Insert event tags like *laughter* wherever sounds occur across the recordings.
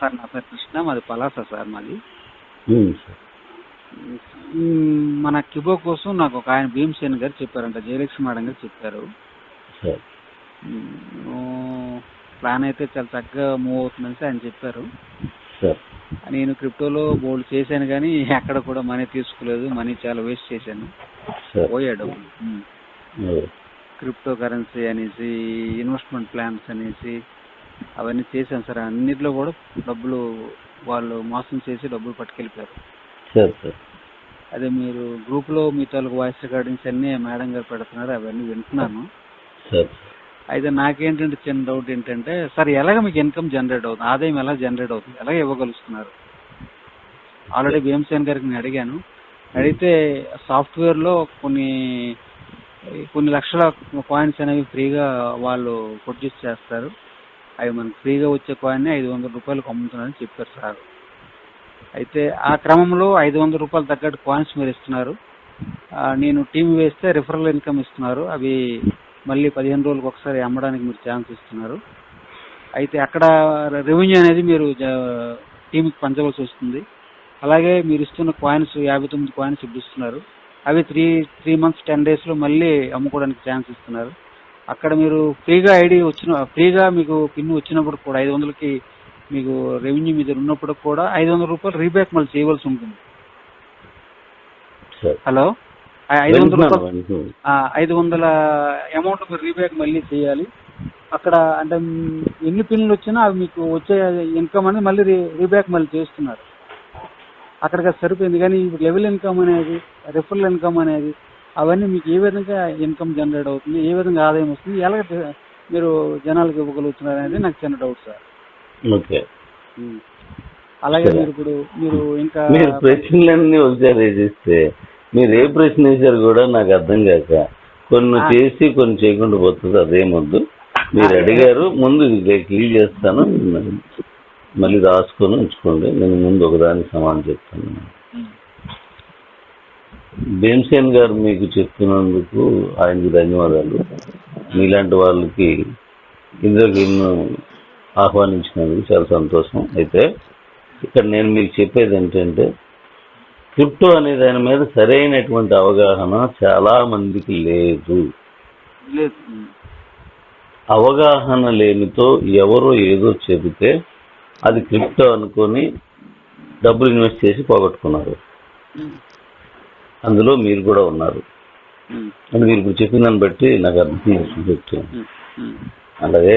Sir నా పేరు కృష్ణ మాది పలాస సార్ మాది. మన కిబో కోసం నాకు ఒక ఆయన భీమసేన్ గారు చెప్పారంట జయలక్ష్మి మేడం గారు చెప్పారు. ప్లాన్ అయితే చాలా చక్కగా మూవ్ అవుతుందని ఆయన చెప్పారు. నేను క్రిప్టోలో బోల్డ్ చేశాను కానీ ఎక్కడ కూడా మనీ తీసుకోలేదు మనీ చాలా వేస్ట్ చేశాను. పోయాడు. క్రిప్టో కరెన్సీ అనేసి ఇన్వెస్ట్మెంట్ ప్లాన్స్ అనేసి అవన్నీ చేశాను సార్. అన్నిట్లో కూడా డబ్బులు వాళ్ళు మోసం చేసి డబ్బులు పట్టుకెళ్ళిపోయారు. Sir sir. అదే మీరు గ్రూప్లో మీ తాలూకు వాయిస్ రికార్డింగ్స్ అన్నీ మేడం గారు పెడుతున్నారు. అవన్నీ వింటున్నాను. సార్. అయితే నాకేంటంటే చిన్న డౌట్ ఏంటంటే సార్ ఎలాగ మీకు ఇన్కమ్ జనరేట్ అవుతుంది? ఆదాయం ఎలా జనరేట్ అవుతుంది? ఎలాగ ఇవ్వగలుగుతున్నారు? ఆల్రెడీ భీమసేన్ గారికి నేను అడిగాను. అడిగితే సాఫ్ట్వేర్లో కొన్ని కొన్ని లక్షల కాయిన్స్ అనేవి ఫ్రీగా వాళ్ళు ప్రొడ్యూస్ చేస్తారు. అవి మనకు ఫ్రీగా వచ్చే కాయిన్ ఐదు వందల రూపాయలకు అమ్ముతున్నారని చెప్పారు సార్. అయితే ఆ క్రమంలో ఐదు వందల రూపాయలు తగ్గట్టు కాయిన్స్ మీరు ఇస్తున్నారు. నేను టీం వేస్తే రిఫరల్ ఇన్కమ్ ఇస్తున్నారు. అవి మళ్ళీ పదిహేను రోజులకు ఒకసారి అమ్మడానికి మీరు ఛాన్స్ ఇస్తున్నారు. అయితే అక్కడ రెవెన్యూ అనేది మీరు జ- టీంకి పంచవలసి వస్తుంది. అలాగే మీరు ఇస్తున్న కాయిన్స్ యాభై తొమ్మిది కాయిన్స్ ఇప్పుడు ఇస్తున్నారు. అవి త్రీ త్రీ మంత్స్ టెన్ డేస్లో మళ్ళీ అమ్ముకోవడానికి ఛాన్స్ ఇస్తున్నారు. అక్కడ మీరు ఫ్రీగా ఐడి వచ్చిన ఫ్రీగా మీకు పిన్ వచ్చినప్పుడు కూడా ఐదు వందలకి మీకు రెవెన్యూ మీద ఉన్నప్పుడు కూడా ఐదు వందల రూపాయలు రీబ్యాక్ మళ్ళీ చేయవలసి ఉంటుంది. హలో? ఐదు వందల రూపాయలు ఐదు వందల అమౌంట్ మీరు రీబ్యాక్ మళ్ళీ చేయాలి. అక్కడ అంటే ఎన్ని పిన్లు వచ్చినా అవి మీకు వచ్చే ఇన్కమ్ అనేది మళ్ళీ రీబ్యాక్ మళ్ళీ చేస్తున్నారు. అక్కడికి సరిపోయింది. కానీ ఇప్పుడు లెవెల్ ఇన్కమ్ అనేది రిఫరల్ ఇన్కమ్ అనేది అవన్నీ మీకు ఏ విధంగా ఇన్కమ్ జనరేట్ అవుతుంది ఏ విధంగా ఆదాయం వస్తుంది ఎలా మీరు జనాలకు ఇవ్వగలుగుతున్నారు అనేది నాకు చిన్న డౌట్ సార్ ఓకే. అలాగే మీరు ఇప్పుడు మీరు ఇంకా మీరు ప్రశ్నలన్నీ ఒకసారి వేసిస్తే మీరు ఏ ప్రశ్న వేశారు కూడా నాకు అర్థం కాక కొన్ని. చేసి కొన్ని చేయకుండా పోతుంది అదేమొద్దు మీరు అడిగారు ముందు క్లియర్ చేస్తాను మళ్ళీ రాసుకొని ఉంచుకోండి నేను ముందు ఒకదానికి సమానం చెప్తాను. భీమసేన్ గారు మీకు చెప్తున్నందుకు ఆయనకి ధన్యవాదాలు మీలాంటి వాళ్ళకి ఇందులోకి ఆహ్వానించినందుకు చాలా సంతోషం అయితే ఇక్కడ నేను మీకు చెప్పేది ఏంటంటే క్రిప్టో అనే దాని మీద సరైనటువంటి అవగాహన చాలా మందికి లేదు. అవగాహన లేనితో ఎవరో ఏదో చెబితే అది క్రిప్టో అనుకొని డబ్బులు ఇన్వెస్ట్ చేసి పోగొట్టుకున్నారు. అందులో మీరు కూడా ఉన్నారు. అంటే మీరు ఇప్పుడు చెప్పిన దాన్ని బట్టి నాకు అర్థం చేసుకుని చెప్తాను. అలాగే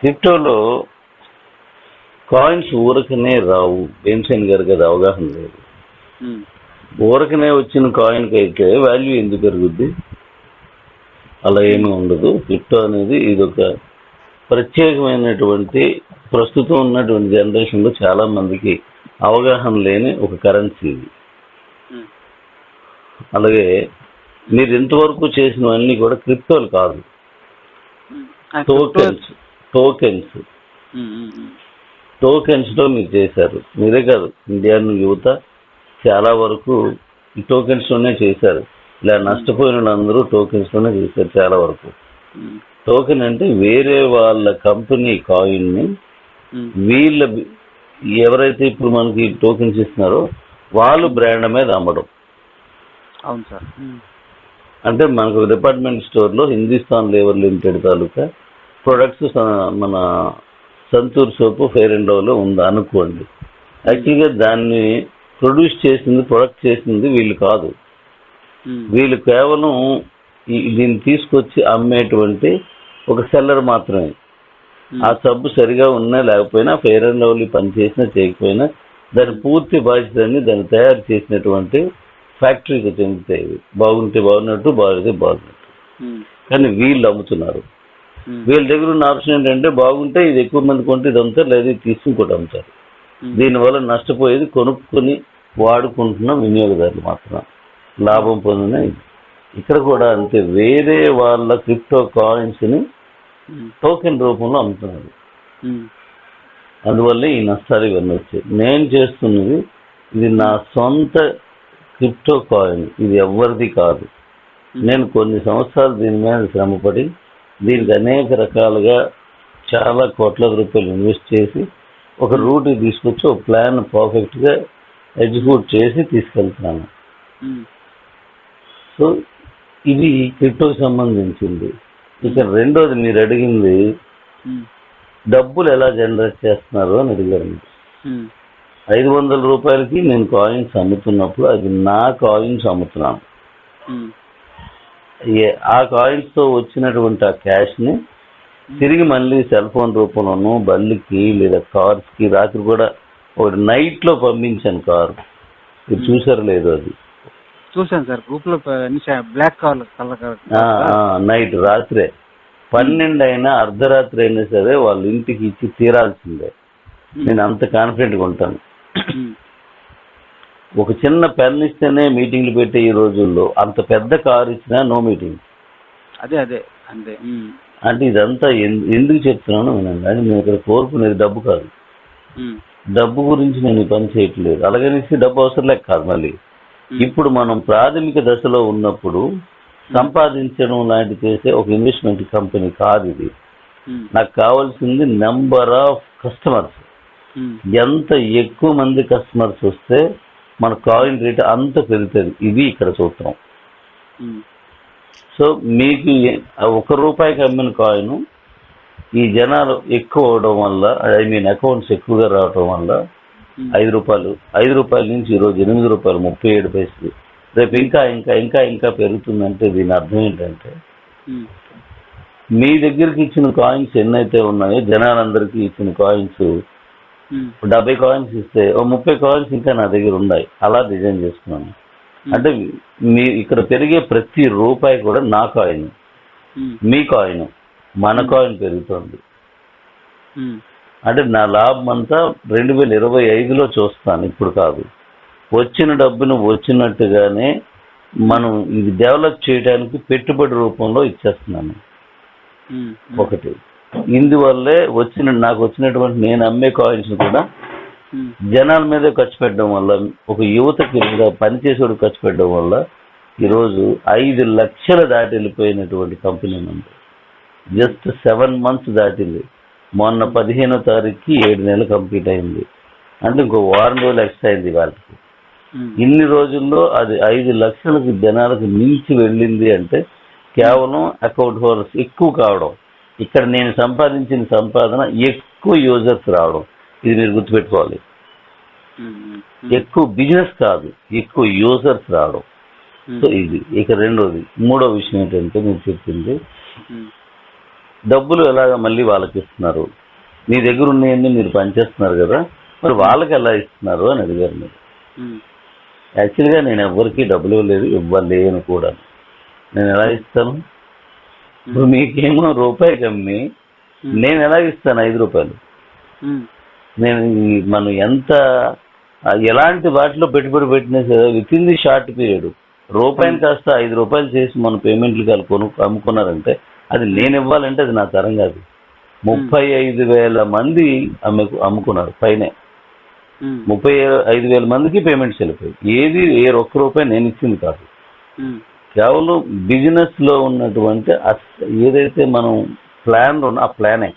క్రిప్టోలో కాయిన్స్ ఊరకనే రావు భీమసేన్ గారికి అది అవగాహన లేదు. ఊరకనే వచ్చిన కాయిన్కి అయితే వాల్యూ ఎందుకు పెరుగుద్ది అలా ఏమీ ఉండదు క్రిప్టో అనేది ఇది ఒక ప్రత్యేకమైనటువంటి ప్రస్తుతం ఉన్నటువంటి జనరేషన్లో చాలా మందికి అవగాహన లేని ఒక కరెన్సీ ఇది. అలాగే మీరు ఇంతవరకు చేసినవన్నీ కూడా క్రిప్టోలు కాదు. Tokens tokens. టోకెన్స్లో మీరు చేశారు. మీరే కాదు ఇండియన్ యువత చాలా వరకు ఈ టోకెన్స్లోనే చేశారు. ఇలా నష్టపోయిన వాళ్ళందరూ టోకెన్స్లోనే చేశారు చాలా వరకు. టోకెన్ అంటే వేరే వాళ్ళ కంపెనీ కాయిన్ని వీళ్ళ ఎవరైతే ఇప్పుడు మనకి టోకెన్స్ ఇస్తున్నారో వాళ్ళు బ్రాండ్ మీద అమ్మడం. అవును సార్. అంటే మనకు డిపార్ట్మెంట్ స్టోర్లో హిందుస్థాన్ లేబర్ లిమిటెడ్ తాలూకా ప్రొడక్ట్స్ మన సంతూర్ సోపు ఫెయిర్ అండ్లో ఉంది అనుకోండి. యాక్చువల్గా దాన్ని ప్రొడ్యూస్ చేసింది ప్రొడక్ట్ చేసింది వీళ్ళు కాదు. వీళ్ళు కేవలం దీన్ని తీసుకొచ్చి అమ్మేటువంటి ఒక సెల్లర్ మాత్రమే. ఆ సబ్బు సరిగా ఉన్నా లేకపోయినా ఫెయిర్ అండ్ లవ్లీ పని చేసినా చేయకపోయినా దాని పూర్తి బాధ్యతని దాన్ని తయారు చేసినటువంటి ఫ్యాక్టరీకి చెందుతాయి ఇవి. బాగుంటే బాగున్నట్టు బాగుంటే బాగున్నట్టు. కానీ వీళ్ళు అమ్ముతున్నారు. వీళ్ళ దగ్గర ఉన్న ఆప్షన్ ఏంటంటే బాగుంటే ఇది ఎక్కువ మంది కొంటే ఇది అమ్ముతారు లేదా ఇది తీసుకుని కూడా అమ్ముతారు. దీనివల్ల నష్టపోయేది కొనుక్కొని వాడుకుంటున్న వినియోగదారులు మాత్రం లాభం పొందిన. ఇక్కడ కూడా అంతే వేరే వాళ్ళ క్రిప్టో కాయిన్స్ని ఉమ్, టోకెన్ రూపంలో అమ్ముతున్నారు. అందువల్ల ఈ నష్టాలు ఇవన్నీ వచ్చాయి. నేను చేస్తున్నది ఇది నా సొంత క్రిప్టో కాయిన్. ఇది ఎవరిది కాదు. నేను కొన్ని సంవత్సరాలు దీని మీద శ్రమపడి దీనికి అనేక రకాలుగా చాలా కోట్ల రూపాయలు ఇన్వెస్ట్ చేసి ఒక రూట్ తీసుకొచ్చి ఒక ప్లాన్ పర్ఫెక్ట్గా ఎగ్జిక్యూట్ చేసి తీసుకెళ్తున్నాను. సో ఇది క్రిప్టోకి సంబంధించింది. ఇక రెండోది మీరు అడిగింది డబ్బులు ఎలా జనరేట్ చేస్తున్నారు అని అడిగారు. ఐదు వందల రూపాయలకి నేను కాయిన్స్ అమ్ముతున్నప్పుడు అది నా కాయిన్స్ అమ్ముతున్నాను. ఆ కాయిన్స్తో వచ్చినటువంటి ఆ క్యాష్ని తిరిగి మళ్ళీ సెల్ ఫోన్ రూపంలోనూ బల్లికి లేదా కార్స్కి రాత్రి కూడా ఒకటి నైట్లో పంపించాను కారు. మీరు చూసారు లేదు అది. చూశాను సార్ గ్రూప్లో బ్లాక్ ఆ, నైట్ రాత్రే. పన్నెండు అయినా అర్ధరాత్రి అయినా సరే వాళ్ళ ఇంటికి ఇచ్చి తీరాల్సిందే. నేను అంత కాన్ఫిడెంట్గా ఉంటాను. ఒక చిన్న పెన్ ఇస్తేనే మీటింగ్లు పెట్టే ఈ రోజుల్లో అంత పెద్ద కారు ఇచ్చినా నో మీటింగ్. అదే అదే అంతే. అంటే ఇదంతా ఎందుకు చెప్తున్నాను వినండి. అది నేను ఇక్కడ కోరుకునేది డబ్బు కాదు. డబ్బు గురించి నేను పని చేయట్లేదు. అలాగనేసి డబ్బు అవసరం లేక కాదు మళ్ళీ. ఇప్పుడు మనం ప్రాథమిక దశలో ఉన్నప్పుడు సంపాదించడం లాంటి చేసే ఒక ఇన్వెస్ట్మెంట్ కంపెనీ కాదు ఇది. నాకు కావాల్సింది నెంబర్ ఆఫ్ కస్టమర్స్ ఎంత ఎక్కువ మంది కస్టమర్స్ వస్తే మన కాయిన్ రేట్ అంత పెరుగుతుంది. ఇది ఇక్కడ సూత్రం. సో మీకు ఏ- ఒక రూపాయికి అమ్మిన కాయిన్ ఈ జనాలు ఎక్కువ అవడం వల్ల ఐ మీన్ అకౌంట్స్ ఎక్కువగా రావడం వల్ల ఉమ్, ఐదు రూపాయలు ఐదు రూపాయల నుంచి ఈరోజు ఎనిమిది రూపాయలు ముప్పై ఏడు పైసలు. రేపు ఇంకా ఇంకా ఇంకా ఇంకా పెరుగుతుందంటే దీని అర్థం ఏంటంటే మీ దగ్గరికి ఇచ్చిన కాయిన్స్ ఎన్నైతే ఉన్నాయో జనాలందరికీ ఇచ్చిన కాయిన్స్ డెబ్బై కాయిన్స్ ఇస్తే ఓ ముప్పై కాయిన్స్ ఇంకా నా దగ్గర ఉన్నాయి. అలా డిజైన్ చేసుకున్నాను. అంటే మీ ఇక్కడ పెరిగే ప్రతి రూపాయి కూడా నా కాయిన్ ఉమ్, మీ కాయిన్ మన కాయిన్ పెరుగుతుంది. అంటే నా లాభం అంతా రెండు వేల ఇరవై ఐదులో చూస్తాను ఇప్పుడు కాదు. వచ్చిన డబ్బును వచ్చినట్టుగానే మనం ఇది డెవలప్ చేయడానికి పెట్టుబడి రూపంలో ఇచ్చేస్తున్నాను. ఒకటి. ఇందువల్లే వచ్చిన నాకు వచ్చినటువంటి నేను అమ్మే కాయిన్స్ కూడా జనాల మీదే ఖర్చు పెట్టడం వల్ల ఒక యువతకి పనిచేసేవాడు ఖర్చు పెట్టడం వల్ల ఈరోజు ఐదు లక్షల దాటి వెళ్ళిపోయినటువంటి కంపెనీ ఉంది జస్ట్ సెవెన్ మంత్స్ దాటింది. మొన్న పదిహేనో తారీఖుకి ఏడు నెలలు కంప్లీట్ అయింది. అంటే ఇంకో వారం రోజులు ఎక్స్ట్రా అయింది వాళ్ళకి. ఇన్ని రోజుల్లో అది ఐదు లక్షలకు జనాలకు మించి వెళ్ళింది అంటే కేవలం అకౌంట్ హోల్డర్స్ ఎక్కువ కావడం. ఇక్కడ నేను సంపాదించిన సంపాదన ఎక్కువ యూజర్స్ రావడం. ఇది మీరు గుర్తుపెట్టుకోవాలి. ఎక్కువ బిజినెస్ కాదు ఎక్కువ యూజర్స్ రావడం. సో ఇది ఇక రెండోది మూడో విషయం ఏంటంటే మీరు చెప్పింది డబ్బులు ఎలాగ మళ్ళీ వాళ్ళకి ఇస్తున్నారు? మీ దగ్గర ఉన్నాయన్నీ మీరు పనిచేస్తున్నారు కదా మరి వాళ్ళకి ఎలా ఇస్తున్నారు అని అడిగారు మీరు. యాక్చువల్గా నేను ఎవరికి డబ్బులు ఇవ్వలేదు ఇవ్వలేను కూడా. నేను ఎలా ఇస్తాను? ఇప్పుడు మీకేమో రూపాయికి అమ్మి నేను ఎలా ఇస్తాను ఐదు రూపాయలు? నేను మనం ఎంత ఎలాంటి వాటిలో పెట్టుబడి పెట్టినా సరే with in the short period రూపాయిని కాస్త ఐదు రూపాయలు చేసి మన పేమెంట్లు కలుపుకొని అమ్ముకున్నారంటే అది నేను ఇవ్వాలంటే అది నా తరం కాదు. ముప్పై ఐదు వేల మంది అమ్ముకు అమ్ముకున్నారు పైనే. ముప్పై ఐదు వేల మందికి పేమెంట్స్ వెళ్ళిపోయి ఏది ఏ ఒక్క రూపాయి నేను ఇచ్చింది కాదు. కేవలం బిజినెస్లో ఉన్నటువంటి ఏదైతే మనం ప్లాన్ ఉన్న ఆ ప్లానే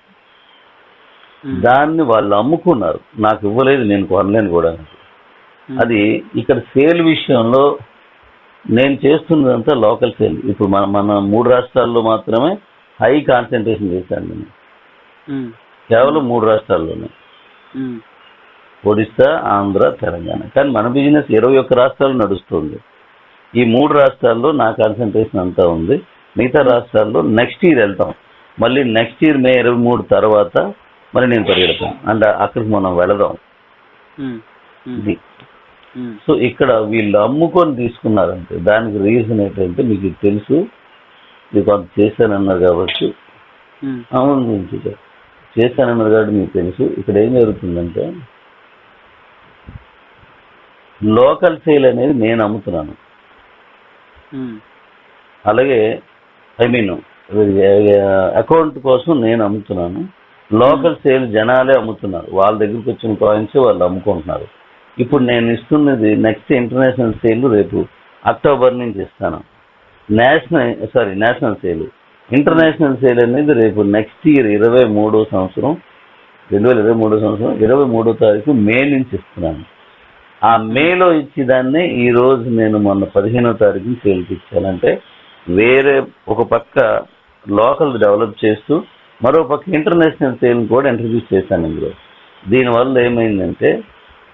ఉమ్, దాన్ని వాళ్ళు అమ్ముకున్నారు. నాకు ఇవ్వలేదు నేను కొనలేను కూడా. ఉమ్, అది ఇక్కడ సేల్ విషయంలో నేను చేస్తున్నదంతా లోకల్ సేల్ ఇప్పుడు మన మన మూడు రాష్ట్రాల్లో మాత్రమే హై కాన్సన్ట్రేషన్ చేశాను నేను. ఉమ్, కేవలం మూడు రాష్ట్రాల్లోనే. ఒడిస్సా ఆంధ్ర తెలంగాణ. కానీ మన బిజినెస్ ఇరవై ఒక్క రాష్ట్రాలు నడుస్తుంది. ఈ మూడు రాష్ట్రాల్లో నా కాన్సన్ట్రేషన్ అంతా ఉంది. మిగతా రాష్ట్రాల్లో నెక్స్ట్ ఇయర్ వెళ్తాం. మళ్ళీ నెక్స్ట్ ఇయర్ మే ఇరవై మూడు తర్వాత మళ్ళీ నేను పరిగెడతాను అండ్ అక్కడికి మనం వెళదాం. ఉమ్, ఉమ్, ఇది. సో ఇక్కడ వీళ్ళు అమ్ముకొని తీసుకున్నారంటే దానికి రీజన్ ఏంటంటే మీకు తెలుసు. మీకు కొంత చేశానన్నారు కాబట్టి. అవును నేను చేశాను. చేశానన్నారు కాబట్టి మీకు తెలుసు. ఇక్కడ ఏం జరుగుతుందంటే లోకల్ సేల్ అనేది నేను అమ్ముతున్నాను. అలాగే ఐ మీన్ అకౌంట్ కోసం నేను అమ్ముతున్నాను. లోకల్ సేల్ జనాలే అమ్ముతున్నారు. వాళ్ళ దగ్గరికి వచ్చిన కాయిన్స్ వాళ్ళు అమ్ముకుంటున్నారు. ఇప్పుడు నేను ఇస్తున్నది నెక్స్ట్ ఇంటర్నేషనల్ సేల్ రేపు అక్టోబర్ నుంచి ఇస్తాను. National sorry national sale international sale అనేది రేపు నెక్స్ట్ ఇయర్ ఇరవై మూడో సంవత్సరం రెండు వేల ఇరవై మూడో సంవత్సరం ఇరవై మూడో తారీఖు మే నుంచి ఇస్తున్నాను. ఆ మేలో ఇచ్చేదాన్ని ఈ రోజు నేను మొన్న పదిహేనో తారీఖుని సేల్కి వేరే ఒక పక్క లోకల్ డెవలప్ చేస్తూ మరో పక్క ఇంటర్నేషనల్ సేల్ని కూడా ఇంట్రడ్యూస్ చేశాను ఇందులో. దీనివల్ల ఏమైందంటే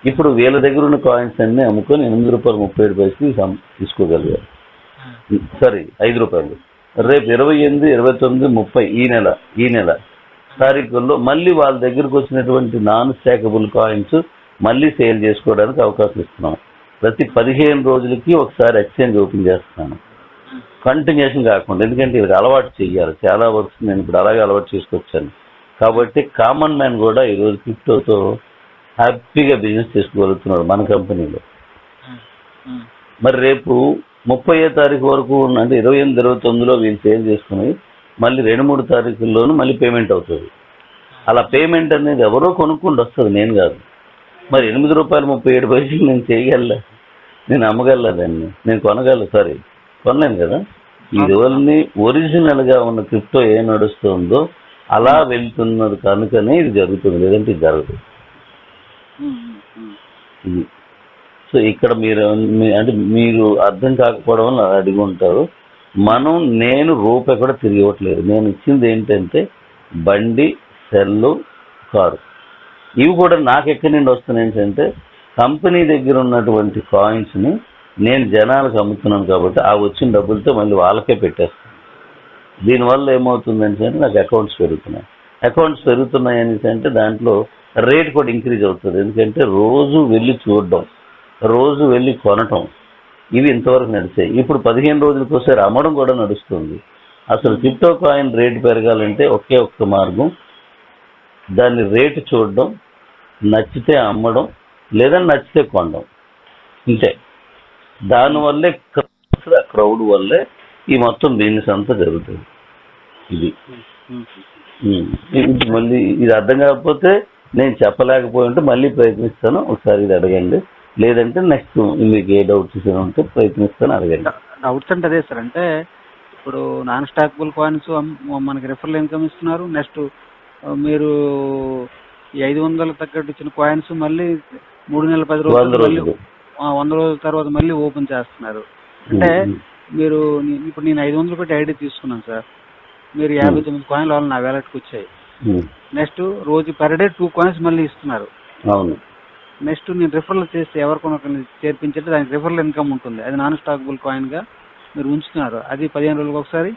ఇప్పుడు వీళ్ళ దగ్గర ఉన్న కాయిన్స్ అన్ని అమ్ముకొని ఎనిమిది రూపాయలు ముప్పై ఏడు పైసలు తీసుకోగలిగారు. సారీ ఐదు రూపాయలు. రేపు ఇరవై ఎనిమిది ఇరవై తొమ్మిది ముప్పై ఈ నెల ఈ నెల తారీఖుల్లో మళ్ళీ వాళ్ళ దగ్గరకు వచ్చినటువంటి నాన్ స్టాకబుల్ కాయిన్స్ మళ్ళీ సేల్ చేసుకోవడానికి అవకాశం ఇస్తున్నాం. ప్రతి పదిహేను రోజులకి ఒకసారి ఎక్స్చేంజ్ ఓపెన్ చేస్తున్నాను. కంటిన్యూషన్ కాకుండా ఎందుకంటే ఇది అలవాటు చేయాలి చాలా వర్క్స్ నేను ఇప్పుడు అలాగే అలవాటు చేసుకొచ్చాను. కాబట్టి కామన్ మ్యాన్ కూడా ఈరోజు క్రిప్టోతో హ్యాపీగా బిజినెస్ చేసుకోగలుగుతున్నాడు మన కంపెనీలో. మరి రేపు ముప్పై తారీఖు వరకు అంటే ఇరవై ఎనిమిది ఇరవై తొమ్మిదిలో వీళ్ళు సేల్ చేసుకుని మళ్ళీ రెండు మూడు తారీఖుల్లోనూ మళ్ళీ పేమెంట్ అవుతుంది. అలా పేమెంట్ అనేది ఎవరో కొనుక్కుంటూ వస్తుంది నేను కాదు. మరి ఎనిమిది రూపాయలు ముప్పై ఏడు పైసలు నేను చేయగల నేను అమ్మగల దాన్ని. నేను కొనగల సారీ కొనలేను కదా? ఈ రోజుని ఒరిజినల్గా ఉన్న క్రిప్టో ఏ నడుస్తుందో అలా వెళ్తున్నది కనుకనే ఇది జరుగుతుంది లేదంటే ఇది జరగదు. ఇది సో ఇక్కడ మీరు అంటే మీరు అర్థం కాకపోవడం వల్ల అడిగి ఉంటారు. మనం నేను రూపాయి కూడా తిరిగి ఇవ్వట్లేదు. నేను ఇచ్చింది ఏంటంటే బండి సెల్లు కారు. ఇవి కూడా నాకు ఎక్కడి నుండి వస్తున్నాయి ఏంటంటే కంపెనీ దగ్గర ఉన్నటువంటి కాయిన్స్ని నేను జనాలకు అమ్ముతున్నాను కాబట్టి ఆ వచ్చిన డబ్బులతో మళ్ళీ వాళ్ళకే పెట్టేస్తాను. దీనివల్ల ఏమవుతుందంటే నాకు అకౌంట్స్ పెరుగుతున్నాయి. అకౌంట్స్ పెరుగుతున్నాయి అంటే దాంట్లో రేట్ కూడా ఇంక్రీజ్ అవుతుంది. ఎందుకంటే రోజు వెళ్ళి చూడడం రోజు వెళ్ళి కొనటం ఇవి ఇంతవరకు నడిచాయి. ఇప్పుడు పదిహేను రోజులకు ఒకసారి అమ్మడం కూడా నడుస్తుంది. అసలు క్రిప్టో కాయిన్ రేటు పెరగాలంటే ఒకే ఒక్క మార్గం దాని రేటు చూడడం నచ్చితే అమ్మడం లేదా నచ్చితే కొనడం. ఇంతే. దానివల్లే క్రౌడ్ వల్లే ఈ మొత్తం బిజినెస్ అంతా జరుగుతుంది. ఇది. ఇది మళ్ళీ ఇది అర్థం కాకపోతే నేను చెప్పలేకపోయి ఉంటే మళ్ళీ ప్రయత్నిస్తాను. ఒకసారి ఇది అడగండి. లేదంటే నెక్స్ట్ మీకు ఏ డౌట్స్ ఉంటే ప్రయత్నిస్తాను అడగండి. డౌట్స్ అంటే అదే సార్. అంటే ఇప్పుడు నాన్ స్టాక్బుల్ కాయిన్స్ మనకి రిఫరల్ ఇన్కమ్ ఇస్తున్నారు. నెక్స్ట్ మీరు ఈ ఐదు వందల తగ్గట్టు ఇచ్చిన కాయిన్స్ మళ్ళీ మూడు నెలల పది రోజులు మళ్ళీ వంద రోజుల తర్వాత మళ్ళీ ఓపెన్ చేస్తున్నారు. అంటే. మీరు ఇప్పుడు నేను ఐదు వందలు పెట్టి ఐడి తీసుకున్నాను సార్. మీరు యాభై తొమ్మిది కాయిన్లు వాళ్ళు నా వ్యాలెట్కి వచ్చాయి. నెక్స్ట్ రోజు పర్ డే టూ కాయిన్స్ మళ్ళీ ఇస్తున్నారు. నెక్స్ట్ నేను రిఫరల్ చేస్తే ఎవరికొనొకరిని చేర్పించంటే దానికి రిఫరల్ ఇన్కమ్ ఉంటుంది. అది నాన్ స్టాకబుల్ కాయిన్గా మీరు ఉంచుతున్నారు. అది పదిహేను రోజులకు ఒకసారి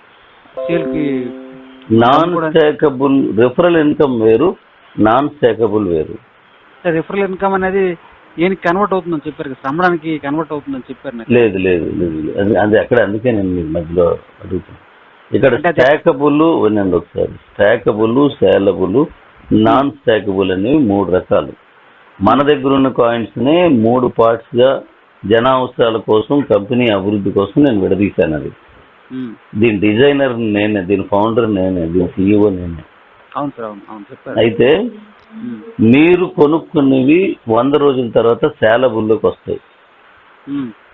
సేల్కి నాన్ స్టాకబుల్ రిఫరల్ ఇన్కమ్ వేరు నాన్ స్టాకబుల్ వేరు రిఫరల్ ఇన్కమ్ అనేది ఏనికి కన్వర్ట్ అవుతుందని చెప్పారు కదా అమ్మడానికి కన్వర్ట్ అవుతుందని చెప్పారు లేదు లేదు లేదు. అది అక్కడ అందుకే నేను మీకు మధ్యలో అడుగుతాను ఇక్కడ స్టాకబుల్ వినండి ఒకసారి. స్టాకబుల్ సేలబుల్ నాన్ స్టాకబుల్ అనేవి మూడు రకాలు. మన దగ్గర ఉన్న కాయిన్స్ నే మూడు పార్ట్స్గా జన అవసరాల కోసం కంపెనీ అభివృద్ధి కోసం నేను విడదీశాను అది. దీని డిజైనర్ నేనే దీని ఫౌండర్ నేనే దీని సీఈఓ నేనే అవును సార్ అవును అవును చెప్పారు అయితే. మీరు కొనుక్కున్నవి వంద రోజుల తర్వాత సేలబుల్లోకి వస్తాయి.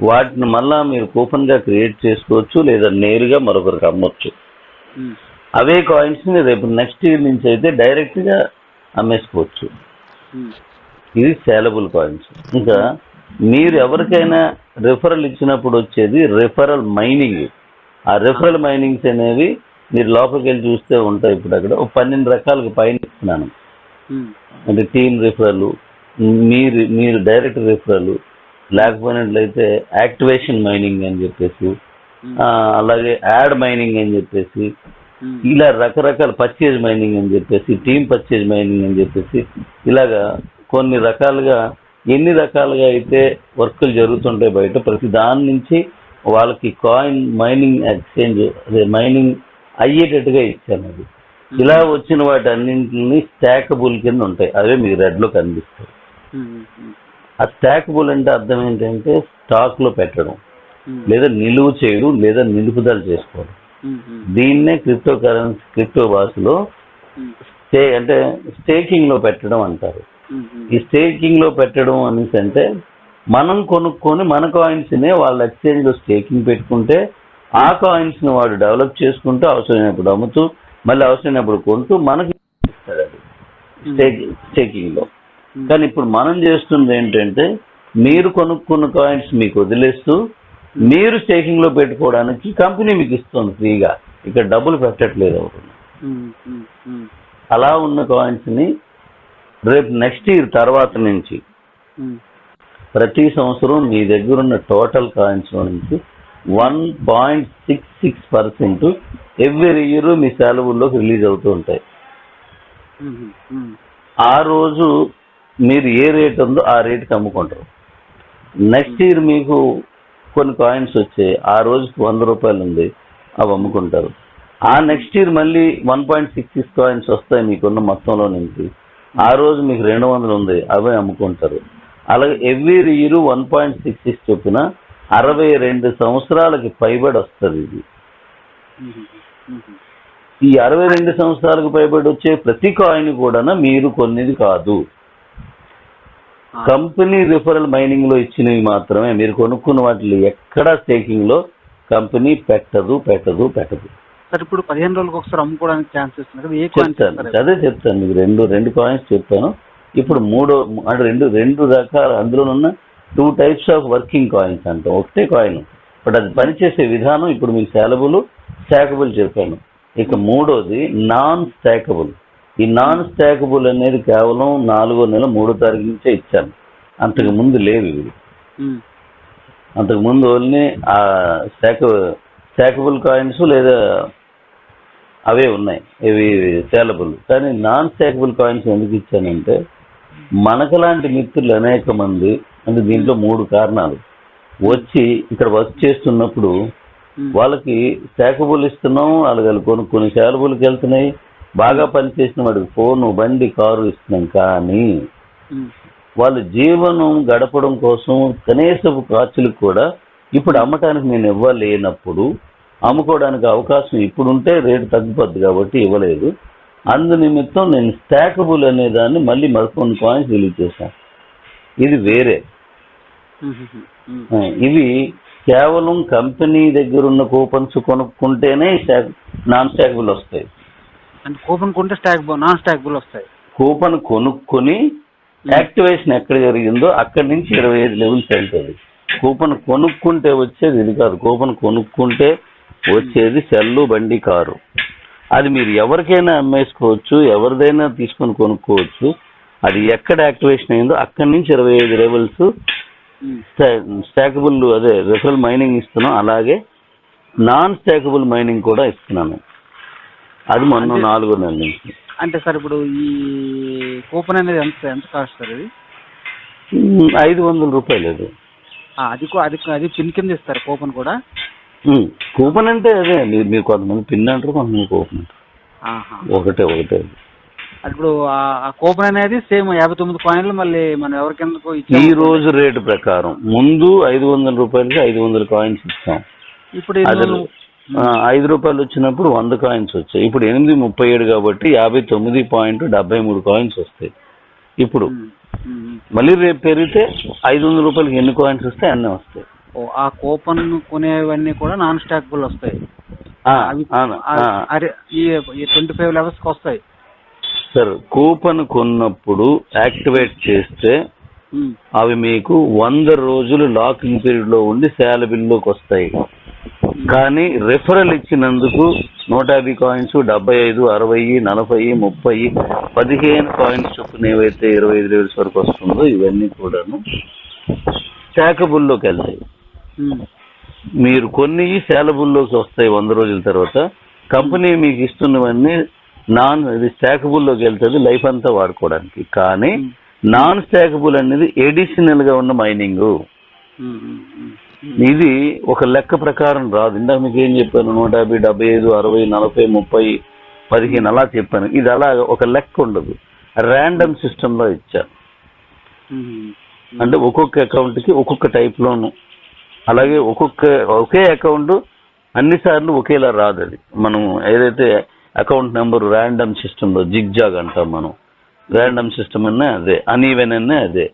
వాటిని మళ్ళా మీరు కూపన్గా క్రియేట్ చేసుకోవచ్చు లేదా నేరుగా మరొకరికి అమ్మొచ్చు. అవే కాయిన్స్ని రేపు నెక్స్ట్ ఇయర్ నుంచి అయితే డైరెక్ట్గా అమ్మేసుకోవచ్చు. ఇది సేలబుల్ కాయిన్స్ ఇంకా మీరు ఎవరికైనా రిఫరల్ ఇచ్చినప్పుడు వచ్చేది రిఫరల్ మైనింగ్ ఆ రిఫరల్ మైనింగ్స్ అనేవి మీరు లోపలికి వెళ్ళి చూస్తే ఉంటాయి ఇప్పుడు అక్కడ ఒక పన్నెండు రకాలకు పైన ఇస్తున్నాను. అంటే టీమ్ రిఫరల్ మీరు మీరు డైరెక్ట్ రిఫరల్ లేకపోయినట్లయితే యాక్టివేషన్ మైనింగ్ అని చెప్పేసి అలాగే యాడ్ మైనింగ్ అని చెప్పేసి. ఇలా రకరకాల పర్చేజ్ మైనింగ్ అని చెప్పేసి టీమ్ పర్చేజ్ మైనింగ్ అని చెప్పేసి ఇలాగా కొన్ని రకాలుగా ఎన్ని రకాలుగా అయితే వర్కులు జరుగుతుంటాయి బయట ప్రతి దాని నుంచి వాళ్ళకి కాయిన్ మైనింగ్ ఎక్స్చేంజ్ అదే మైనింగ్ అయ్యేటట్టుగా ఇచ్చాను అది ఇలా వచ్చిన వాటి అన్నింటిని స్టాకబుల్ కింద ఉంటాయి అవే మీకు రెడ్లో కనిపిస్తాయి. ఆ స్టాకబుల్ అంటే అర్థం ఏంటంటే స్టాక్లో పెట్టడం. లేదా నిలువ చేయడం లేదా నిలుపుదల చేసుకోవడం. దీన్నే క్రిప్టో కరెన్సీ క్రిప్టో భాషలో. స్టే అంటే స్టేకింగ్లో పెట్టడం అంటారు. ఈ స్టేకింగ్లో పెట్టడం అనేసి అంటే మనం కొనుక్కొని మన కాయిన్స్ నే వాళ్ళ ఎక్స్చేంజ్లో స్టేకింగ్ పెట్టుకుంటే ఆ కాయిన్స్ని వాడు డెవలప్ చేసుకుంటూ అవసరమైనప్పుడు అమ్ముతూ మళ్ళీ అవసరమైనప్పుడు కొంటూ మనకి ఇస్తాడు అది. స్టేకింగ్ స్టేకింగ్లో. కానీ ఇప్పుడు మనం చేస్తుంది ఏంటంటే మీరు కొనుక్కున్న కాయిన్స్ మీకు వదిలేస్తూ మీరు స్టేకింగ్లో పెట్టుకోవడానికి కంపెనీ మీకు ఇస్తుంది ఫ్రీగా. ఇక్కడ డబ్బులు పెట్టట్లేదు ఉమ్, అలా ఉన్న కాయిన్స్ని రేపు నెక్స్ట్ ఇయర్ తర్వాత నుంచి. ప్రతి సంవత్సరం మీ దగ్గర ఉన్న టోటల్ కాయిన్స్ నుంచి one point six six percent every year మీ సెలవుల్లోకి రిలీజ్ అవుతూ ఉంటాయి. ఆ రోజు మీరు ఏ రేట్ ఉందో ఆ రేట్కి అమ్ముకుంటారు. నెక్స్ట్ ఇయర్ మీకు కొన్ని కాయిన్స్ వచ్చాయి. ఆ రోజుకి వంద రూపాయలు ఉంది. అవి అమ్ముకుంటారు. ఆ నెక్స్ట్ ఇయర్ మళ్ళీ one point six six coins వస్తాయి మీకున్న మొత్తంలో నుంచి. ఆ రోజు మీకు రెండు వందలు ఉంది. అవే అమ్ముకుంటారు. అలాగే every year one point six six చొప్పున అరవై రెండు సంవత్సరాలకి పైబడి వస్తుంది ఇది. ఈ అరవై రెండు సంవత్సరాలకు పైబడి వచ్చే ప్రతి కాయిన్ కూడా మీరు కొన్నిది కాదు. కంపెనీ రిఫరల్ మైనింగ్లో ఇచ్చినవి మాత్రమే. మీరు కొనుక్కున్న వాటిలో ఎక్కడా స్టేకింగ్లో కంపెనీ పెట్టదు పెట్టదు పెట్టదు. సార్ ఇప్పుడు పదిహేను రోజులకు ఒకసారి అమ్ముకోవడానికి ఛాన్స్ ఇస్తున్నారు. అదే చెప్తాను. మీకు రెండు రెండు కాయిన్స్ చెప్తాను ఇప్పుడు మూడో అంటే రెండు రెండు రకాల అందులో ఉన్న two types of working coins అంటాం. ఒకటే కాయిన్ బట్ అది పనిచేసే విధానం ఇప్పుడు మీకు స్టాకబుల్ స్టాకబుల్ చెప్పాను. ఇక మూడోది నాన్ స్టాకబుల్ ఈ నాన్ స్టాకబుల్ అనేది కేవలం నాలుగో నెల మూడో తారీఖు నుంచే ఇచ్చాను. అంతకు ముందు లేవు ఇవి. ఉమ్, అంతకు ముందు ఓన్లీ ఆ స్టాక్ స్టాకబుల్ కాయిన్స్ లేదా అవే ఉన్నాయి. ఇవి సేలబుల్ కానీ నాన్ స్టాకబుల్ కాయిన్స్ ఎందుకు ఇచ్చానంటే మనకలాంటి మిత్రులు అనేక మంది అంటే దీంట్లో మూడు కారణాలు. వచ్చి ఇక్కడ వర్క్ చేస్తున్నప్పుడు వాళ్ళకి స్టాకబుల్ ఇస్తున్నాం వాళ్ళకి కొనుక్కొని సేలబుల్కి వెళ్తున్నాయి. బాగా పనిచేసిన వాడికి ఫోను బండి కారు ఇస్తున్నాం. కానీ వాళ్ళు జీవనం గడపడం కోసం కనీసపు ఖర్చులకు కూడా ఇప్పుడు అమ్మటానికి నేను ఇవ్వలేనప్పుడు అమ్ముకోవడానికి అవకాశం ఇప్పుడు ఉంటే రేటు తగ్గిపోద్ది కాబట్టి ఇవ్వలేదు. అందు నిమిత్తం నేను స్టాకబుల్ అనే దాన్ని మళ్ళీ మరికొన్ని కాయిన్స్ రిలీజ్ చేశాను. ఇది వేరే. ఇవి కేవలం కంపెనీ దగ్గర ఉన్న కూపన్స్ కొనుక్కుంటేనే స్టాక్ నాన్ స్టాకబుల్ వస్తాయి. అంటే కూపన్ కొంటే స్టాక్ నాన్ స్టాక్బుల్ వస్తాయి. కూపన్ కొనుక్కొని యాక్టివేషన్ ఎక్కడ జరిగిందో అక్కడి నుంచి ఇరవై ఐదు లెవెల్స్ వెళ్తుంది. కూపన్ కొనుక్కుంటే వచ్చేది ఇది కాదు. కూపన్ కొనుక్కుంటే వచ్చేది సెల్లు బండి కారు. అది మీరు ఎవరికైనా అమ్మేసుకోవచ్చు ఎవరిదైనా తీసుకొని కొనుక్కోవచ్చు. అది ఎక్కడ యాక్టివేషన్ అయిందో అక్కడి నుంచి ఇరవై ఐదు లెవెల్స్ ఉమ్, స్టాకబుల్ అదే రిఫరల్ మైనింగ్ ఇస్తున్నాం. అలాగే నాన్ స్టాకబుల్ మైనింగ్ కూడా ఇస్తున్నాను. అది మొన్న నాలుగో నెలల నుంచి. అంటే సార్ ఇప్పుడు ఈ కూపన్ అనేది ఎంత ఎంత కాస్ట్ సార్ ఇది ఐదు వందల రూపాయలు అది. అది అది అది పిన్ కింద ఇస్తారు కూపన్ కూడా. కూపన్ అంటే అదే మీరు కొంతమంది పిన్ అంటారు కొంతమంది కూపన్ అంటారు. ఒకటే ఒకటే. ఇప్పుడు ఆ- కూపన్ అనేది సేమ్ యాభై తొమ్మిది కాయిన్లు మళ్ళీ మనం ఎవరికెందుకు ఈ రోజు రేటు ప్రకారం. ముందు ఐదు వందల రూపాయలకి ఐదు వందల కాయిన్స్ ఇస్తాం ఇప్పుడు ఐదు రూపాయలు వచ్చినప్పుడు వంద కాయిన్స్ వచ్చాయి. ఇప్పుడు ఎనిమిది ముప్పై ఏడు కాబట్టి యాభై తొమ్మిది పాయింట్ డెబ్బై మూడు కాయిన్స్ వస్తాయి. ఇప్పుడు. మళ్ళీ రేపు పెరిగితే ఐదు వందల రూపాయలకి ఎన్ని కాయిన్స్ వస్తాయి? అన్నీ వస్తాయి. ఆ కూపన్ కొనేవన్నీ కూడా నాన్ స్టాక్బుల్ వస్తాయి. అవి. అరే ఈ ట్వంటీ ఫైవ్ లెవెల్స్కి వస్తాయి. సార్ కూపన్ కొన్నప్పుడు యాక్టివేట్ చేస్తే అవి మీకు వంద రోజులు లాకింగ్ పీరియడ్లో ఉండి శాలబిల్లోకి వస్తాయి. కానీ రెఫరల్ ఇచ్చినందుకు నూట యాభై కాయిన్స్ డెబ్బై ఐదు అరవై నలభై ముప్పై పదిహేను కాయిన్స్ చొప్పున ఏవైతే ఇరవై ఐదు లెవెల్స్ వరకు వస్తుందో ఇవన్నీ కూడాను స్టాకబుల్లోకి వెళ్తాయి. మీరు కొన్ని శాలబుల్లోకి వస్తాయి వంద రోజుల తర్వాత. కంపెనీ మీకు ఇస్తున్నవన్నీ నాన్ ఇది స్టాకబుల్లోకి వెళ్తుంది లైఫ్ అంతా వాడుకోవడానికి. కానీ నాన్ స్టాకబుల్ అనేది ఎడిషనల్గా ఉన్న మైనింగ్. ఇది ఒక లెక్క ప్రకారం రాదు. ఇందాక మీకు ఏం చెప్పాను? నూట యాభై డెబ్బై ఐదు అరవై నలభై ముప్పై పదిహేను అలా చెప్పాను. ఇది అలా ఒక లెక్క ఉండదు. ర్యాండమ్ సిస్టమ్లో ఇచ్చాను అంటే ఒక్కొక్క అకౌంట్కి ఒక్కొక్క టైప్ లోను అలాగే ఒక్కొక్క ఒకే అకౌంట్ అన్ని సార్లు ఒకేలా రాదు అది మనం ఏదైతే అకౌంట్ నెంబర్ ర్యాండమ్ సిస్టంలో జిగ్జాగ్ జిగ్ జాగ్ అంటాం మనం ర్యాండమ్ సిస్టమ్ అన్నా అదే అనీవెన్ అనే అదే.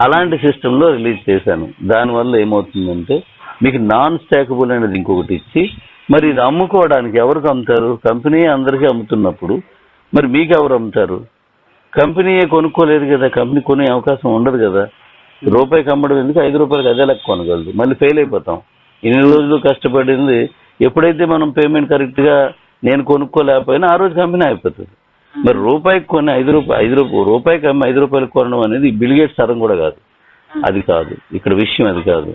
అలాంటి సిస్టంలో రిలీజ్ చేశాను. దానివల్ల ఏమవుతుందంటే మీకు నాన్ స్టాకబుల్ అనేది ఇంకొకటి ఇచ్చి మరి ఇది అమ్ముకోవడానికి ఎవరికి అమ్ముతారు? కంపెనీ అందరికీ అమ్ముతున్నప్పుడు మరి మీకు ఎవరు అమ్ముతారు? కంపెనీయే కొనుక్కోలేదు కదా కంపెనీ కొనే అవకాశం ఉండదు కదా. రూపాయికి అమ్మడం ఎందుకు? ఐదు రూపాయలకి అదే లెక్క కొనగలదు. మళ్ళీ ఫెయిల్ అయిపోతాం. ఇన్ని రోజులు కష్టపడింది. ఎప్పుడైతే మనం పేమెంట్ కరెక్ట్గా నేను కొనుక్కోలేకపోయినా ఆ రోజు కంపెనీ అయిపోతుంది మరి రూపాయికి కొన్ని ఐదు రూపాయలు ఐదు రూపాయలు రూపాయికి అమ్మి ఐదు రూపాయలకు కొనడం అనేది బిల్గేట్ తరం కూడా కాదు. అది కాదు. ఇక్కడ విషయం అది కాదు.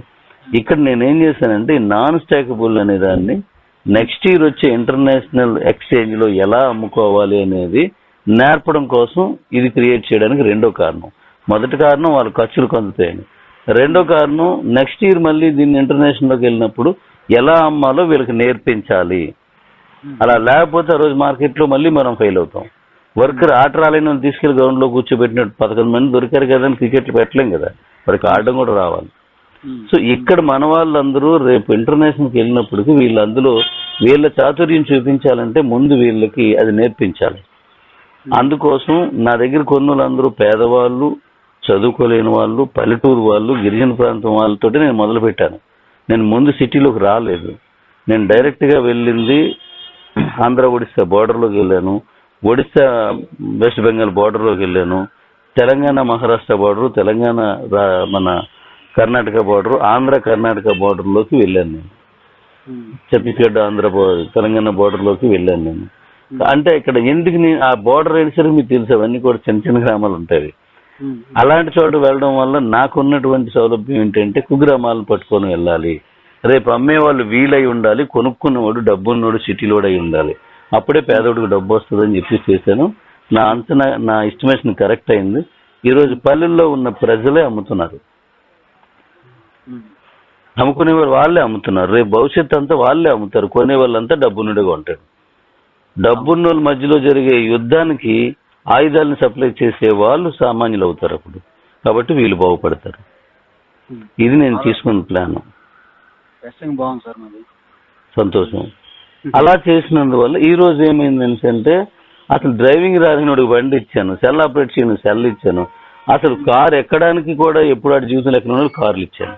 ఇక్కడ నేనేం చేశానంటే నాన్ స్టాకబుల్ అనే దాన్ని నెక్స్ట్ ఇయర్ వచ్చే ఇంటర్నేషనల్ ఎక్స్చేంజ్లో ఎలా అమ్ముకోవాలి అనేది నేర్పడం కోసం ఇది క్రియేట్ చేయడానికి రెండో కారణం. మొదటి కారణం వాళ్ళ ఖర్చులు కొందుతాయని. రెండో కారణం నెక్స్ట్ ఇయర్ మళ్ళీ దీన్ని ఇంటర్నేషనల్లోకి వెళ్ళినప్పుడు ఎలా అమ్మాలో వీళ్ళకి నేర్పించాలి. అలా లేకపోతే ఆ రోజు మార్కెట్లో మళ్ళీ మనం ఫెయిల్ అవుతాం. వర్కర్ ఆట రాలేని వాళ్ళు తీసుకెళ్ళి గ్రౌండ్లో కూర్చోబెట్టినట్టు పదకొండు మంది దొరికారు కదా అని క్రికెట్లు పెట్టలేం కదా. వాడికి ఆడడం కూడా రావాలి. సో ఇక్కడ మన వాళ్ళందరూ రేపు ఇంటర్నేషనల్కి వెళ్ళినప్పటికీ వీళ్ళు అందులో వీళ్ళ చాతుర్యం చూపించాలంటే ముందు వీళ్ళకి అది నేర్పించాలి. అందుకోసం నా దగ్గర కొన్ని వాళ్ళందరూ పేదవాళ్ళు చదువుకోలేని వాళ్ళు పల్లెటూరు వాళ్ళు గిరిజన ప్రాంతం వాళ్ళతో నేను మొదలుపెట్టాను. నేను ముందు సిటీలోకి రాలేదు. నేను డైరెక్ట్గా వెళ్ళింది ఆంధ్ర ఒడిస్సా బోర్డర్లోకి వెళ్ళాను. ఒడిస్సా వెస్ట్ బెంగాల్ బోర్డర్లోకి వెళ్ళాను. తెలంగాణ మహారాష్ట్ర బోర్డర్ తెలంగాణ రా- మన కర్ణాటక బోర్డర్ ఆంధ్ర కర్ణాటక బోర్డర్లోకి వెళ్ళాను నేను. ఛత్తీస్గఢ్ ఆంధ్ర తెలంగాణ బోర్డర్లోకి వెళ్ళాను నేను. అంటే ఇక్కడ ఎందుకు నేను ఆ బోర్డర్ అనేసరికి మీకు తెలుసు? అవన్నీ కూడా చిన్న చిన్న గ్రామాలు ఉంటాయి. అలాంటి చోట వెళ్ళడం వల్ల నాకున్నటువంటి సౌలభ్యం ఏంటంటే కుగ్రామాలను పట్టుకొని వెళ్ళాలి. రేపు అమ్మేవాళ్ళు వీలై ఉండాలి కొనుక్కున్నవాడు డబ్బున్నోడు సిటీలోడు అయి ఉండాలి. అప్పుడే పేదోడికి డబ్బు వస్తుందని చెప్పి చేశాను. నా అంచనా నా ఎస్టిమేషన్ కరెక్ట్ అయింది. ఈరోజు పల్లెల్లో ఉన్న ప్రజలే అమ్ముతున్నారు. అమ్ముకునే వాళ్ళు వాళ్ళే అమ్ముతున్నారు. రేపు భవిష్యత్తు అంతా వాళ్ళే అమ్ముతారు. కొనే వాళ్ళంతా డబ్బునుడిగా ఉంటాడు డబ్బున్న మధ్యలో జరిగే యుద్ధానికి ఆయుధాలను సప్లై చేసే వాళ్ళు సామాన్యులు అవుతారు అప్పుడు. కాబట్టి వీళ్ళు బాగుపడతారు. ఇది నేను తీసుకున్న ప్లాన్. సంతోషం. అలా చేసినందువల్ల ఈ రోజు ఏమైంది అంటే అసలు డ్రైవింగ్ రానివాడికి బండి ఇచ్చాను సెల్ ఆపరేట్ చేయను సెల్ ఇచ్చాను. అసలు కార్ ఎక్కడానికి కూడా ఎప్పుడు ఆడి జీవితంలో ఎక్కడ కార్లు ఇచ్చాను.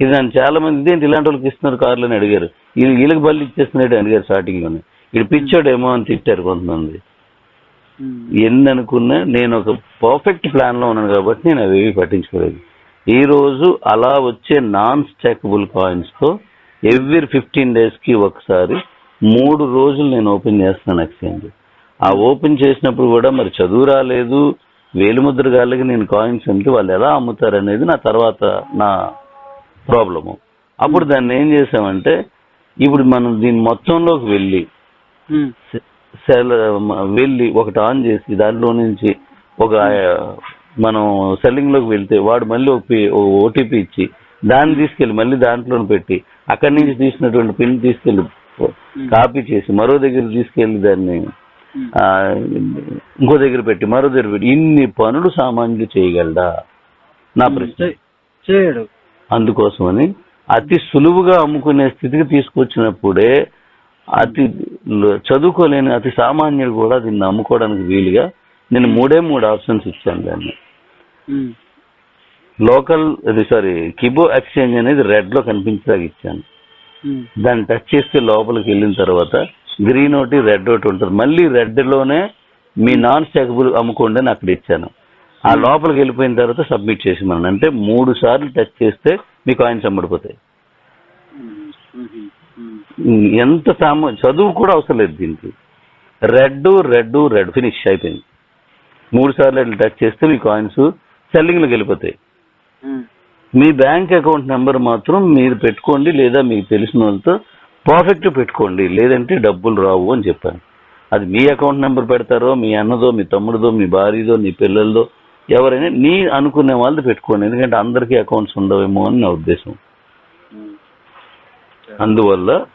ఇది నన్ను చాలా మంది ఇదేంటి ఇలాంటి వాళ్ళకి ఇస్తున్నారు కార్లు అని అడిగారు. వీళ్ళు వీళ్ళకి బళ్ళు ఇచ్చేస్తున్నాడు అడిగారు స్టార్టింగ్లోనే. ఇది పిచ్చాడేమో అని తిట్టారు కొంతమంది. ఎన్ని అనుకున్నా నేను ఒక పర్ఫెక్ట్ ప్లాన్లో ఉన్నాను కాబట్టి నేను అవేవి పట్టించుకోలేదు. ఈ రోజు అలా వచ్చే నాన్ స్టాకబుల్ కాయిన్స్తో ఎవ్రీ ఫిఫ్టీన్ డేస్కి ఒకసారి మూడు రోజులు నేను ఓపెన్ చేస్తున్నాను ఎక్స్చేంజ్ ఆ ఓపెన్ చేసినప్పుడు కూడా మరి చదువు రాలేదు వేలిముద్ర గాళ్ళకి నేను కాయిన్స్ అంటే వాళ్ళు ఎలా అమ్ముతారు అనేది నా తర్వాత నా ప్రాబ్లము అప్పుడు దాన్ని ఏం చేసామంటే ఇప్పుడు మనం దీని మొత్తంలోకి వెళ్ళి సెల్ వెళ్ళి ఒకటి ఆన్ చేసి దాంట్లో నుంచి ఒక మనం సెల్లింగ్లోకి వెళ్తే వాడు మళ్ళీ ఒక ఓటీపీ ఇచ్చి దాన్ని తీసుకెళ్ళి మళ్ళీ దాంట్లో పెట్టి అక్కడి నుంచి తీసినటువంటి పిన్ తీసుకెళ్ళి కాపీ చేసి మరో దగ్గర తీసుకెళ్ళి దాన్ని ఇంకో దగ్గర పెట్టి మరో దగ్గర పెట్టి ఇన్ని పనులు సామాన్యులు చేయగలడా? నా ప్రశ్న. చేయడు. అందుకోసమని అతి సులువుగా అమ్ముకునే స్థితికి తీసుకొచ్చినప్పుడే అతి చదువుకోలేని అతి సామాన్యుడు కూడా దీన్ని అమ్ముకోవడానికి వీలుగా నేను మూడే మూడు ఆప్షన్స్ ఇచ్చాను దాన్ని. లోకల్ ఇది సారీ కిబో ఎక్స్చేంజ్ అనేది రెడ్లో కనిపించేలాగా ఇచ్చాను దాన్ని టచ్ చేస్తే లోపలికి వెళ్ళిన తర్వాత గ్రీన్ ఒకటి రెడ్ ఒకటి ఉంటుంది. మళ్ళీ రెడ్లోనే మీ నాన్ స్టాకబుల్ అమ్ముకోండి అని అక్కడ ఇచ్చాను. ఆ లోపలికి వెళ్ళిపోయిన తర్వాత సబ్మిట్ చేసి మనం అంటే మూడు సార్లు టచ్ చేస్తే మీ కాయిన్స్ అమ్మడిపోతాయి. ఎంత సామ చదువు కూడా అవసరం లేదు దీనికి. రెడ్ రెడ్ రెడ్ ఫినిష్ అయిపోయింది. మూడు సార్లు అట్లా టచ్ చేస్తే మీ కాయిన్స్ సెల్లింగ్లోకి వెళ్ళిపోతాయి. మీ బ్యాంక్ అకౌంట్ నెంబర్ మాత్రం మీరు పెట్టుకోండి లేదా మీకు తెలిసిన వాళ్ళతో పర్ఫెక్ట్ పెట్టుకోండి. లేదంటే డబ్బులు రావు అని చెప్పాను. అది మీ అకౌంట్ నెంబర్ పెడతారో మీ అన్నదో మీ తమ్ముడిదో మీ భార్యదో మీ పిల్లలదో ఎవరైనా నీ అనుకునే వాళ్ళది పెట్టుకోండి. ఎందుకంటే అందరికీ అకౌంట్స్ ఉండవేమో అని నా ఉద్దేశం. అందువల్ల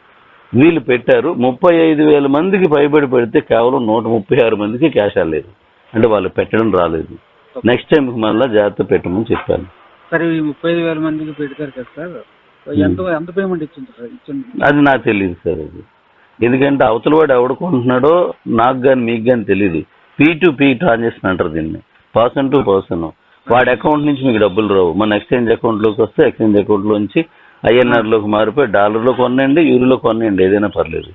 వీళ్ళు పెట్టారు ముప్పై ఐదు వేల మందికి పైబడి పెడితే కేవలం నూట ముప్పై ఆరు మందికి క్యాష్ రాలేదు అంటే వాళ్ళు పెట్టడం రాలేదు. నెక్స్ట్ టైం మళ్ళీ జాగ్రత్త పెట్టమని చెప్పాను. సరే ముప్పై ఐదు వేల మందికి పెడతారు కదా సార్? ఎంత ఎంత పేమెంట్ ఇచ్చింది అది నాకు తెలియదు సార్ అది. ఎందుకంటే అవతల వాడు ఎవడు కొంటున్నాడో నాకు కానీ మీకు కానీ తెలియదు పీ టు పీ ట్రాన్సాక్షన్ అంటారు దీన్ని. పర్సన్ టు పర్సన్ వాడి అకౌంట్ నుంచి మీకు డబ్బులు రావు. మన ఎక్స్చేంజ్ అకౌంట్లోకి వస్తే ఎక్స్చేంజ్ అకౌంట్ లోంచి ఐఎన్ఆర్లోకి మారిపోయి డాలర్లో కొనండి యూరోలో కొనండి ఏదైనా పర్లేదు.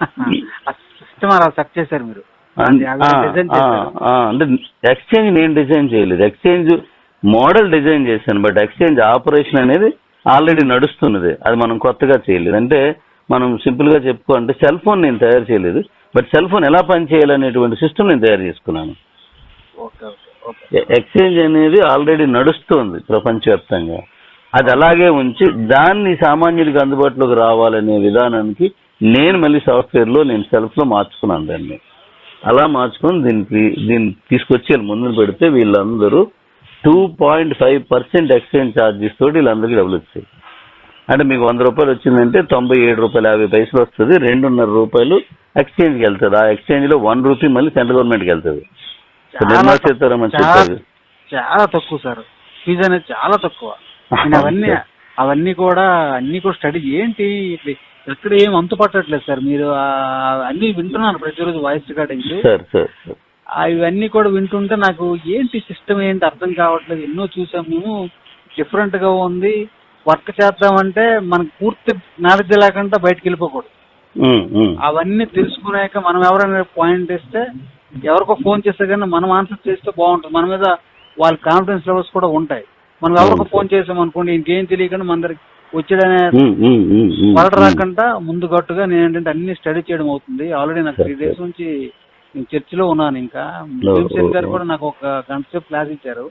*laughs* సిస్టమ్ అలా సెట్ చేశారు. మీరు అంటే ఎక్స్చేంజ్ నేను డిజైన్ చేయలేదు. ఎక్స్చేంజ్ మోడల్ డిజైన్ చేశాను బట్ ఎక్స్చేంజ్ ఆపరేషన్ అనేది ఆల్రెడీ నడుస్తున్నది. అది మనం కొత్తగా చేయలేదు. అంటే మనం సింపుల్గా చెప్పుకోవాలంటే సెల్ ఫోన్ నేను తయారు చేయలేదు బట్ సెల్ ఫోన్ ఎలా పనిచేయాలనేటువంటి సిస్టమ్ నేను తయారు చేసుకున్నాను. ఎక్స్చేంజ్ అనేది ఆల్రెడీ నడుస్తుంది ప్రపంచవ్యాప్తంగా. అది అలాగే ఉంచి దాన్ని సామాన్యుడికి అందుబాటులోకి రావాలనే విధానానికి నేను మళ్ళీ సాఫ్ట్వేర్లో నేను సెల్ఫ్లో మార్చుకున్నాను దాన్ని. అలా మార్చుకొని దీనికి దీన్ని తీసుకొచ్చి ముందు పెడితే వీళ్ళందరూ two point five percent exchange charges తోటి వీళ్ళందరికీ డబ్బులు వచ్చాయి. అంటే మీకు వంద రూపాయలు వచ్చిందంటే తొంభై ఏడు రూపాయలు యాభై పైసలు వస్తుంది రెండున్నర రూపాయలు ఎక్స్చేంజ్కి వెళ్తుంది. ఆ ఎక్స్చేంజ్లో వన్ రూపీ మళ్ళీ సెంట్రల్ గవర్నమెంట్కి వెళ్తుంది. నిర్మలా. సీతారామన్ చెప్పారు చాలా తక్కువ సార్. ఫీజు అనేది చాలా తక్కువ. నేను *laughs* అవన్నీ అవన్నీ కూడా అన్ని కూడా స్టడీ ఏంటి ఎక్కడ ఏం అంతు పట్టట్లేదు సార్. మీరు అన్ని వింటున్నాను ప్రతిరోజు వాయిస్ సార్ ఇవన్నీ కూడా వింటుంటే నాకు ఏంటి సిస్టమ్ ఏంటి అర్థం కావట్లేదు. ఎన్నో చూసాం మేము. డిఫరెంట్గా ఉంది. వర్క్ చేద్దామంటే మనకు పూర్తి నాలెడ్జ్ లేకుండా బయటకు వెళ్ళిపోకూడదు. అవన్నీ తెలుసుకున్నాక మనం ఎవరైనా పాయింట్ ఇస్తే ఎవరికో ఫోన్ చేస్తే కానీ మనం ఆన్సర్ చేస్తే బాగుంటుంది. మన మీద వాళ్ళ కాన్ఫిడెన్స్ లెవెల్స్ కూడా ఉంటాయి. మనం ఎవరికో ఫోన్ చేసాం అనుకోండి ఇంకేం తెలియకుండా మన వలట ఉమ్. రాకుండా ముందు గట్టుగా నేను ఏంటంటే అన్ని స్టడీ చేయడం అవుతుంది ఆల్రెడీ నాకు త్రీ డేస్ *laughs* నుంచి నేను చర్చిలో ఉన్నాను ఇంకా గారు. కూడా నాకు ఒక గంట క్లాస్ ఇచ్చారు